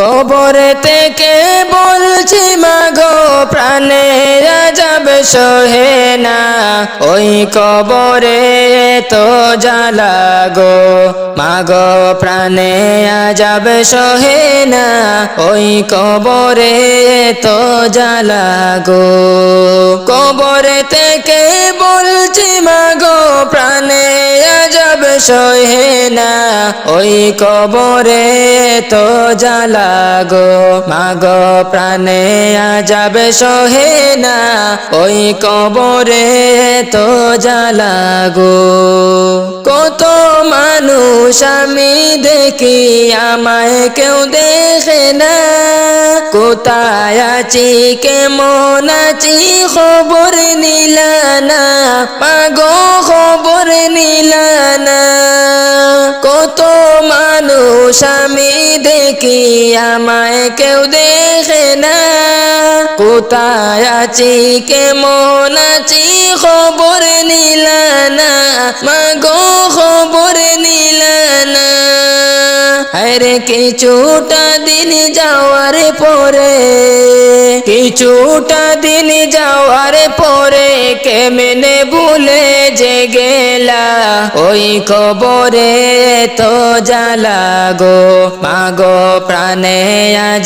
কবর থেকে বলছি, মাগো প্রাণে যাব সহে না। ওই কবরে তো জ্বালা গো। মাগো প্রাণে যাব সহে না। ওই কবরে তো জ্বালা গো। কবর থেকে বলছি, মাগো প্রাণে যাব সহে না। ওই কবরে তো জ্বালা গো মাগো, প্রাণে যাবে সহে না, ওই কবরে তো জ্বালা গো। কত মানুষ আমি দেখি, আমায় কেউ দেখে না। কোথায় আছি, কেমন আছি, খবর নিলানা পাগো খবর নিলানা কত মানুষ আমি দেখি, আমায় কেউ দেখে না। কোথায় আছি, কেমন আছি, খবর নিলানা মাগো খবর নিলানা আরে কিছুটা দিন যাওয়ার পরে, কিছুটা দিন যাওয়ার পরে কেমনে ভুলে যে গেলা? ওই কবরে তো জ্বালা গো, মাগো প্রাণে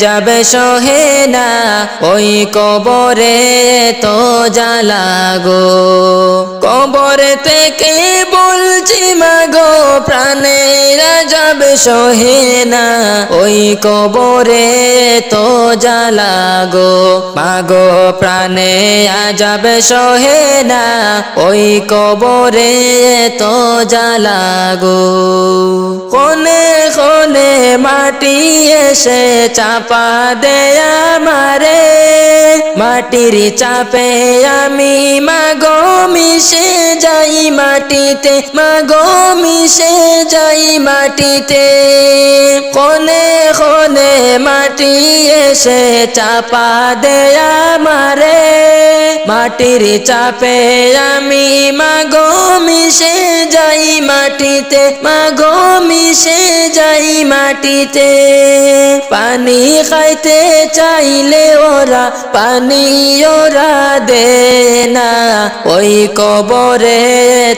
যাবে সহে না। ওই কবরে তো জ্বালা গো কবর থেকে বলছি মাগো প্রাণে যাবে সহে না, ওই কবরে তো জ্বালা গো। মাগো প্রাণে যাবে সহে না, ওই কবরে তো জ্বালা গো। কোনে কোনে মাটি এসে চাপা দেয়া মারে মাটির চাপে আমি মাগো মিশে যাই মাটিতে, মাগো মিশে যাই মাটিতে। কোনে কোনে মাটি এসে চাপা দেয়া মারে মাটির চাপে আমি মাগো মিশে যাই মাটিতে, মাগো মিশে যাই মাটিতে। পানি খাইতে চাইলে ওরা, পানি ওরা দে না। ওই কবরে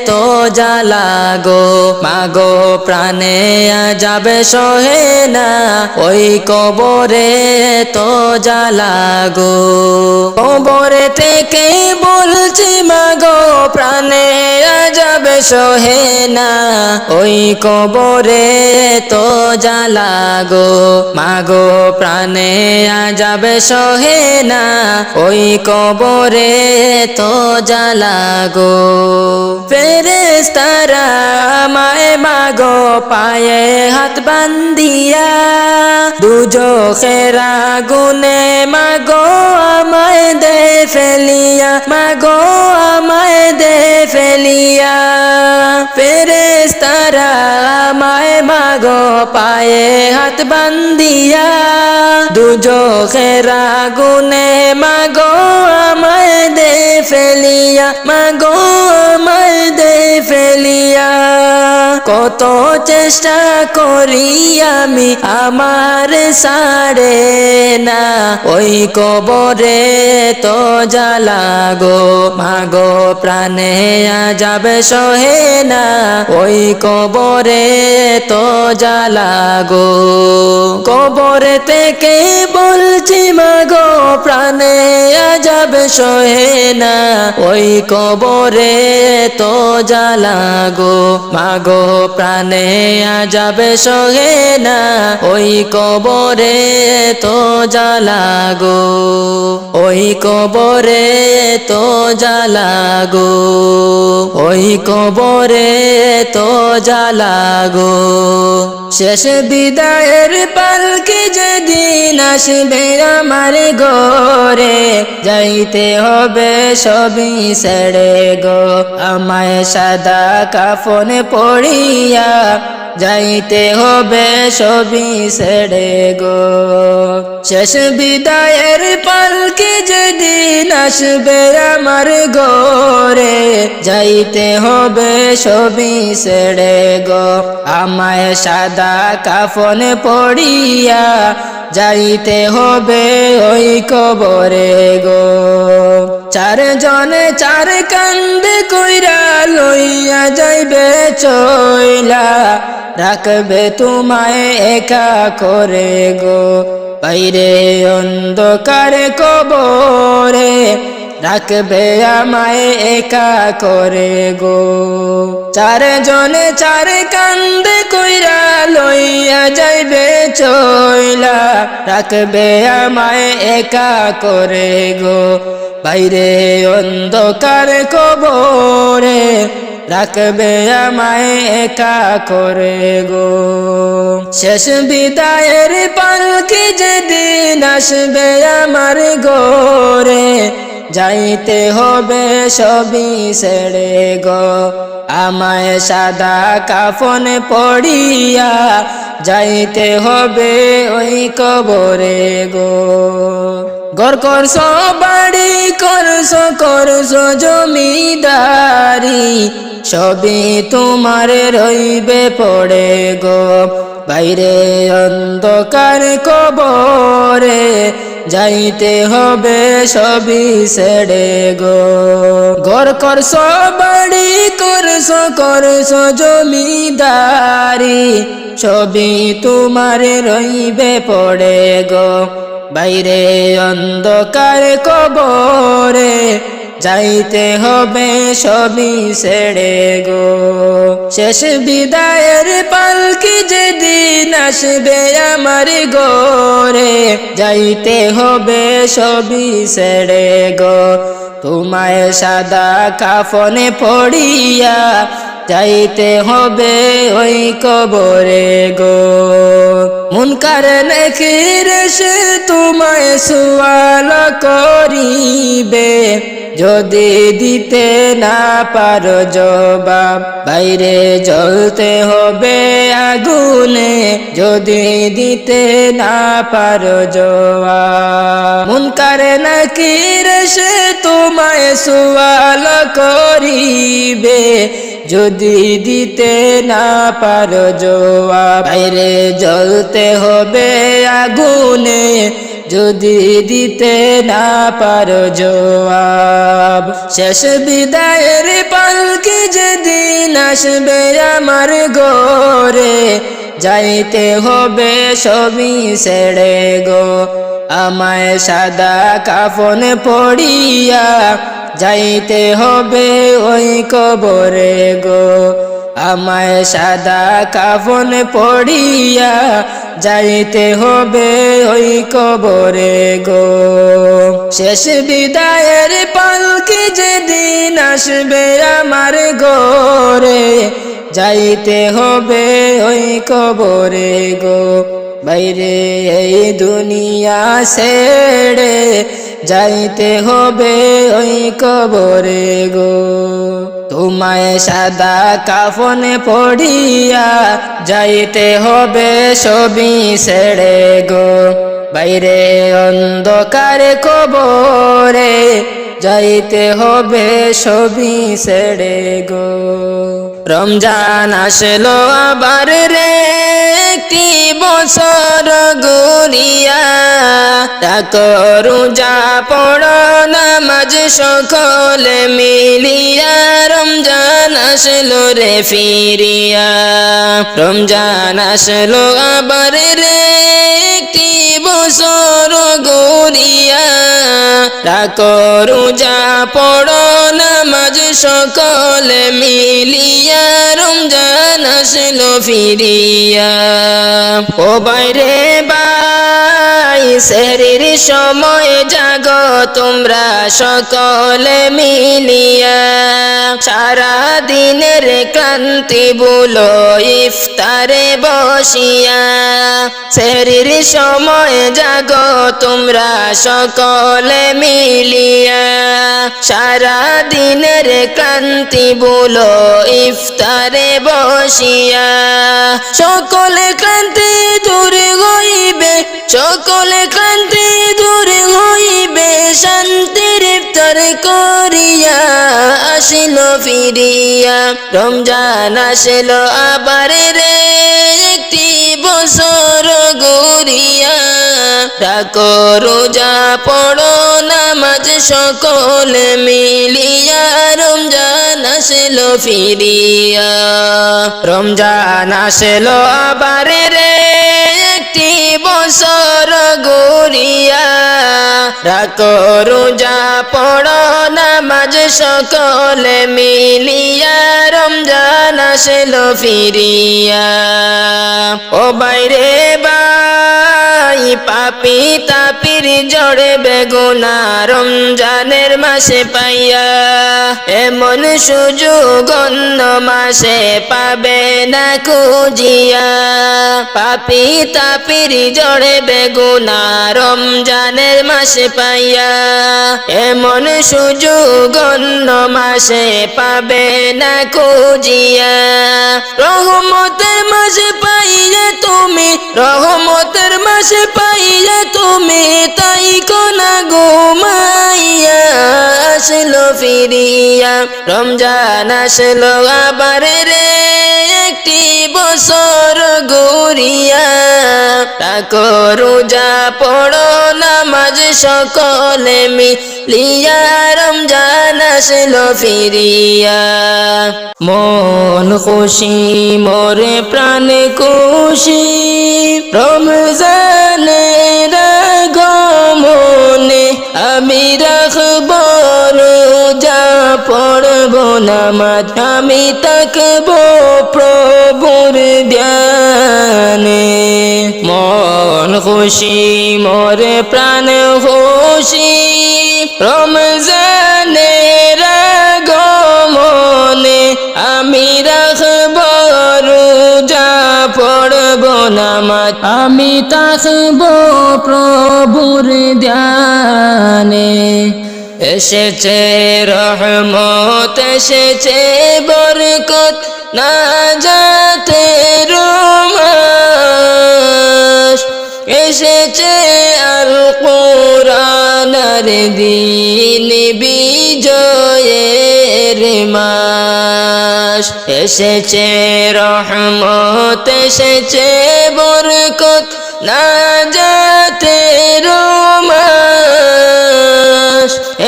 তো জ্বালা গো, মাগো প্রাণে যাবে সহে না, ওই কবরে তো জ্বালা গো। কবরে থেকে বলছি, মাগো, প্রাণে যাবে সহে না, ওই কবরে তো জ্বালা গো। মাগো, প্রাণে যাবে সহে না, ওই কবরে তো জ্বালা গো। ফেরেস্তারা আমায়, মাগো, পায়ে হাত বান্দিয়া দুজো খেরা গুনে মাগো আমায় দে ফেলিয়া, মাগো আমায় দে ফেলিয়া। ফেরেস্তারা আমায়, মাগো পায়ে হাত বান্দিয়া দুজো খেরা গুনে মাগো আমায় দে ফেলিয়া, মাগো আমায় দে ফেলিয়া। কত চেষ্টা করি আমি আমার সাড়ে না। ওই কবরে তো জ্বালা গো, মাগো প্রাণে যাবে সহে না। ওই কবরে তো জ্বালা গো, কবরে থেকে বলছি মাগো প্রাণে যাবে সহে না। ওই কবরে তো জ্বালা গো, মাগো প্রাণে যাবে সহে না, ওই কবরে তো জ্বালা গো। ওই কবরে তো জ্বালা গো। ওই কবরে তো জ্বালা গো। শেষ বিদায়ের পালকে যেদিন আসবে আমার গোরে যাইতে হবে সবই সেড়ে গো। আমায় সাদা কাফন পড়িয়া যাইতে হবে সবই ছেড়ে গো। শেষ বিদায়ের পালকি যেদিন আসবে আমার গোরে যাইতে হবে সবই ছেড়ে গো। আমায় সাদা কাফন পড়িয়া যাইতে হবে ওই কবরে গো। চার জনে চার কান্দে কইরা লইয়া যাইবে চইলা, রাখবে তোমায় একা করে গো। বাইরে অন্ধকার কবরে রাখবে আমায় একা করে গো। চার জনে চার কান্দে কইরা লইয়া যাইবে চইলা। রাখবে আমায় একা করে গো। বাইরে অন্ধকার কবরে রাখবে আমায় একা করে গো। শেষ বিদায়ের পালকি যেদিন আসবে আমার গোরে যাইতে হবে সবই ছেড়ে গো। আমায় সাদা কাফন পড়িয়া যাইতে হবে ওই কবরে গো। গর করছ, বাড়ি করছ করছ জমিদারি, সবই তোমার রইবে পড়ে গো। বাইরে অন্ধকার কবরে যাইতে হবে সবই সেড়ে গো। ঘর করছ বাড়ি করছ করছ জমিদারি সবই তোমার রইবে পড়ে গো। বাইরে অন্ধকার কবরে যাইতে হবে সবই ছেড়ে গো। শেষ বিদায়ের পালকি যেদিন আসবে আমার গোরে যাইতে হবে সবই ছেড়ে গো। তোমায় সাদা কাফনে পড়িয়া যাইতে হবে ওই কবরে গো। মুনকার নখির সে তোমায় সুয়াল করিবে? যদি দিতে না পারো জবাব, বাইরে জ্বলতে হবে আগুনে। যদি দিতে না পারো জবাব মুনকার নাকির সে তোমায় সুয়াল করিবে? যদি দিতে না পারো জবাব, বাইরে জ্বলতে হবে আগুনে, যদি দিতে না পারো জবাব। শেষ বিদায়ের পালকি যেদিন আসবে আমার গোরে যাইতে হবে সবই ছেড়ে গো। আমায় সাদা কাফন পড়িয়া যাইতে হবে ওই কবরে গো। আমায় সাদা কাফন পড়িয়া যাইতে হবে ওই কবরে গো। শেষ বিদায়ের পালকি যেদিন আসবে আমার গোরে যাইতে হবে ওই কবরে গো। বাইরে এই দুনিয়া ছেড়ে যাইতে হবে ওই কবরে গো। তোমায় সাদা কাফনে পড়িয়া যাইতে হবে সবই ছেড়ে গো। বাইরে অন্ধকার কবরে যাইতে হবে সবই ছেড়ে গো। রমজান আসলো আবার রে, একটি বছর গড়িয়া রোজা পড়, নামাজ সকলে মিলিয়া। রমজান আসলো রে ফিরিয়া। রমজান আসলো আবার রে, একটি বছর গড়িয়া রোজা পড়, নামাজ সকলে মিলিয়া রমজান আসলো ফিরিয়া। ও বাইরে বাই শরীর সময় জাগ, তোমরা সকলে মিলিয়া। সারা দিনের ক্লান্তি বলো ইফতারে বসিয়া। সেরির সময় জাগো, তোমরা সকলে মিলিয়া সারা দিনের কান্তি বলো, ইফতারে বসিয়া। সকল ক্লান্তি দূর হইবে, সকল ক্লান্তি দূর হইবে শান্তির ইফতার করিয়া আসিল ফিরিয়া। রমজান আসিল আবার রে, একটি বছর গড়িয়া ডাকো, রোজা পড়ো, নামাজ সকল মিলিয়া। রমজান আসলো ফিরিয়া। রমজান আসলো আবার রে একটি বছর গড়িয়া রাখো রোজা পড়ো নামাজ সকল মিলিয়া রমজান আসলো ফিরিয়া। ও বাইরে বাই পাপি তাপির জড়ে বেগুনা রমজানের মাসে পাইয়া, এমন সুযোগ অন্য মাসে পাবে না খুঁজিয়া। পাপি তাপির জড়ে বেগুনা রমজানের মাসে পাইয়া, এমন সুযোগ অন্য মাসে পাবে না খুঁজিয়া। রহমতের মাসে পাইয়া তুমি, রহমতের মাসে পাইলে তুমি তাই কোনা ঘুমাইয়া আসলো ফিরিয়া, রমজান আসলো আবার রে, একটি বছর গড়িয়া করু যা পড়ো, নামাজ সকলে মিলিয়া রমজান ফিরিয়া। মন খুশি, মোরে প্রাণ খুশি। রমজানের গমনে আমি রাখব রোজা, পড়ব নামাজ। আমি তাকব প্রভুর ধ্যানে। মন খুশি, মোরে প্রাণ খুশি। রমজানের গমনে আমি রাখব রোজা, পড়ব নামাজ। আমি তাকব প্রভুর ধ্যানে। এসেছে রহমত, এসেছে বরকত, না যাতে রোমাস এসেছে আল কোরআনার দিন বিজয়ের মাস। এসেছে রহমত, এসেছে বরকত না যাতে রোমাস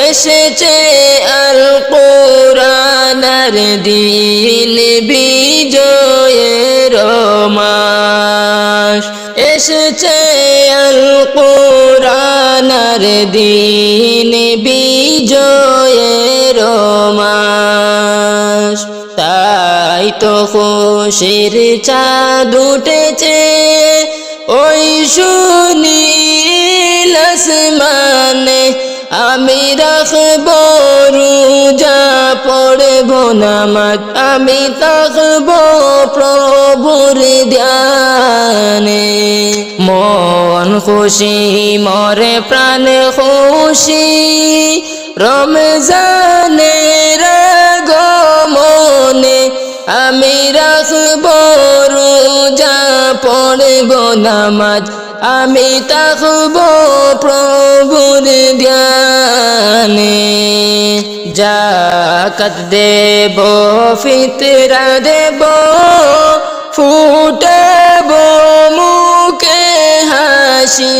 এসেছে আল কোরআনার দিন বিজয়ের মাস। এসেছে আল কোরআনার দিন বিজয়ের মাস। তাই তো খুশির চাঁদ উঠেছে ওই শুনি আসমানে আমি রাখব রোজা পড়ব নামাজ। আমি থাকব প্রভুর ধ্যানে। মন খুশি, মরে প্রাণ খুশি। রমজানের আমি রাখব রোজা, পড়ব নামাজ। আমি থাকব প্রভুর ধ্যানে। জাকাত দেব, ফিতরা দেব, ফুটাব মুখে হাসি।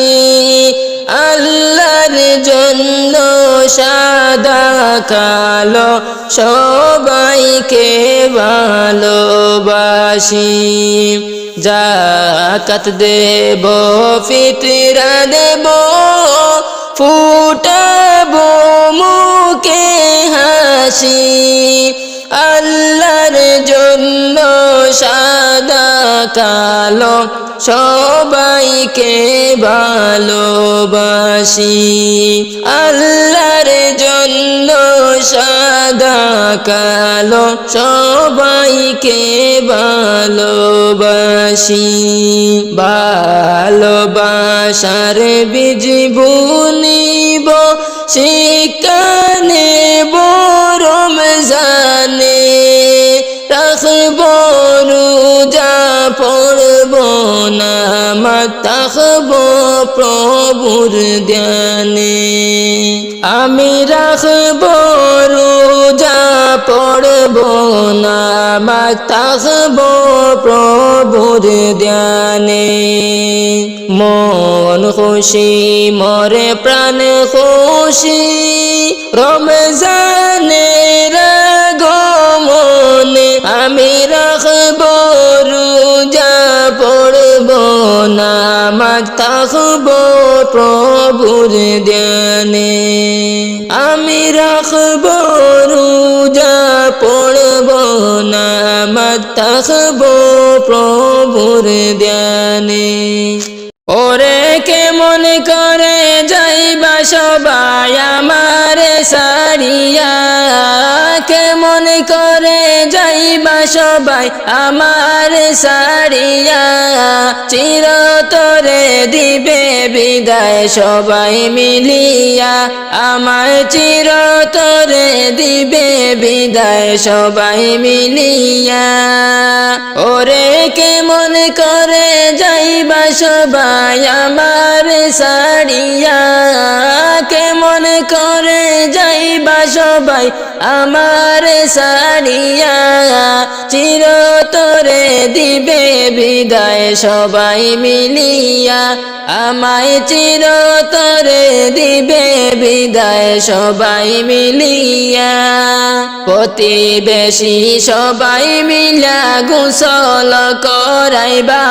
আল্লাহর জন্য সাদা কালো সবাইকে ভালোবাসি। জাকাত দেব ফিতরা দেব ফুটাবো মুখে হাসি। আল্লাহর জন্য সাদা কালো সবাইকে ভালোবাসি। আল্লাহর জন্য সাদা কালো সবাইকে ভালোবাসি। ভালোবাসার বীজ বুনিব শিকানে রমজানে না মাতাখব প্রভুর ধ্যানে আমি রাখব রোজা পড়ব না মাতাখব প্রভুর ধ্যানে মন খুশি, মরে প্রাণ খুশি রমজানের প্রভুর ধ্যানে আমি রাখব রোজা, পড়ব না মাতাখব প্রভুর ধ্যানে। ওরে কেমন করে যাইবা সবাই আমার সারিয়া, কেমন করে যাইবা সবাই আমার সারিয়া? চিরতরে দিবে বিদায় সবাই মিলিয়া, আমার চিরতরে দিবে বিদায় সবাই মিলিয়া। ওরে কেমন করে যাইবা সবাই আমার সারিয়া? সবাই আমার সারিয়া চিরতরে দিবে বিদায় সবাই মিলিয়া। আমায় চিরতরে দিবে বিদায় সবাই মিলিয়া। প্রতিবেশী সবাই মিলা গোসল করাইবা।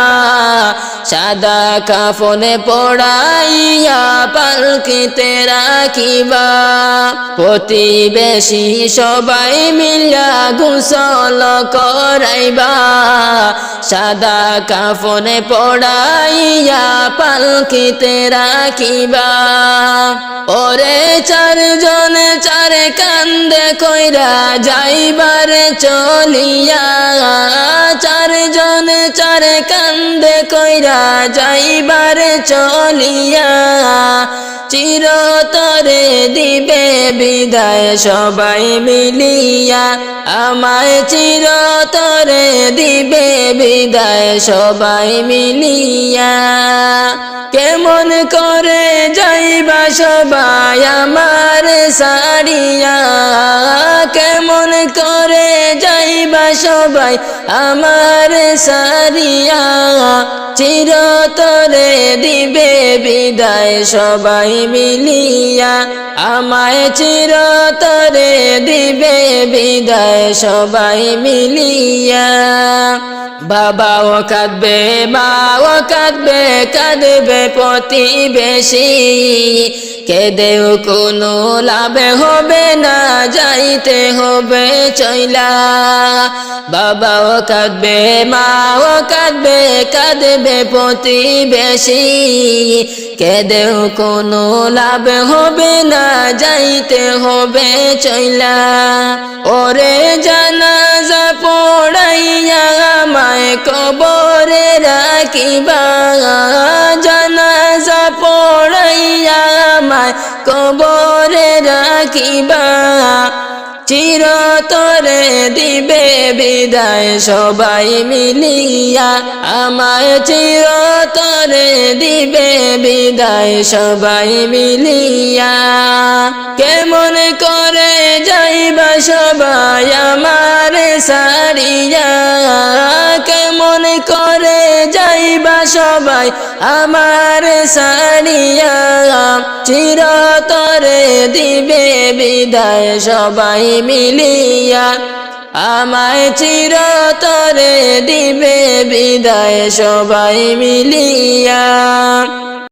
সাদা কাফনে পড়াইয়া পালকিতে রাখিবা। প্রতিবেশী সবাই মিলা গোসল করাইবা। সাদা কাফনে পড়াইয়া পালকিতে রাখিবা। ওরে চারজন চার কান্দে কইরা যাইবার চলিয়া। চারজন চার কান্দে কইরা যাইবার চলিয়া। চিরতরে দিবে বিদায় সবাই মিলিয়া আমায় চিরতরে দিবে বিদায়। সবাই মিলিয়া কেমন করে যাইবা সবাই আমার সারিয়া। কেমন করে যাইবা সবাই আমার সারিয়া। চিরতরে দিবে বিদায় সবাই মিলিয়া। আমায় চিরতরে দিবে বিদায় সবাই মিলিয়া। বাবা বাবাও কাঁদবে, মাও কাঁদবে কাঁদবে প্রতিবেশী কেদেও কোনো লাভে হবে না, যাইতে হবে চইলা। বাবাও কাঁদবে, মাও কাঁদবে কাঁদবে প্রতিবেশী কেদেও কোনো লাভ হবে না, যাইতে হবে চইলা। ওরে জানাজা পড়াইয়া আমায় কবরে রাখিবা। জানাজা পড়াইয়া আমায় কবরে রাখিবা। চিরতরে দিবে বিদায় সবাই মিলিয়া। আমায় চিরতরে দিবে বিদায় সবাই মিলিয়া। কেমন করে যাইবা সবাই আমার সারিয়া। কেমন করে যাইবা সবাই আমার সারিয়া। চিরতরে দিবে বিদায় সবাই মিলিয়া আমায় চিরতরে দিবে বিদায় সবাই মিলিয়া।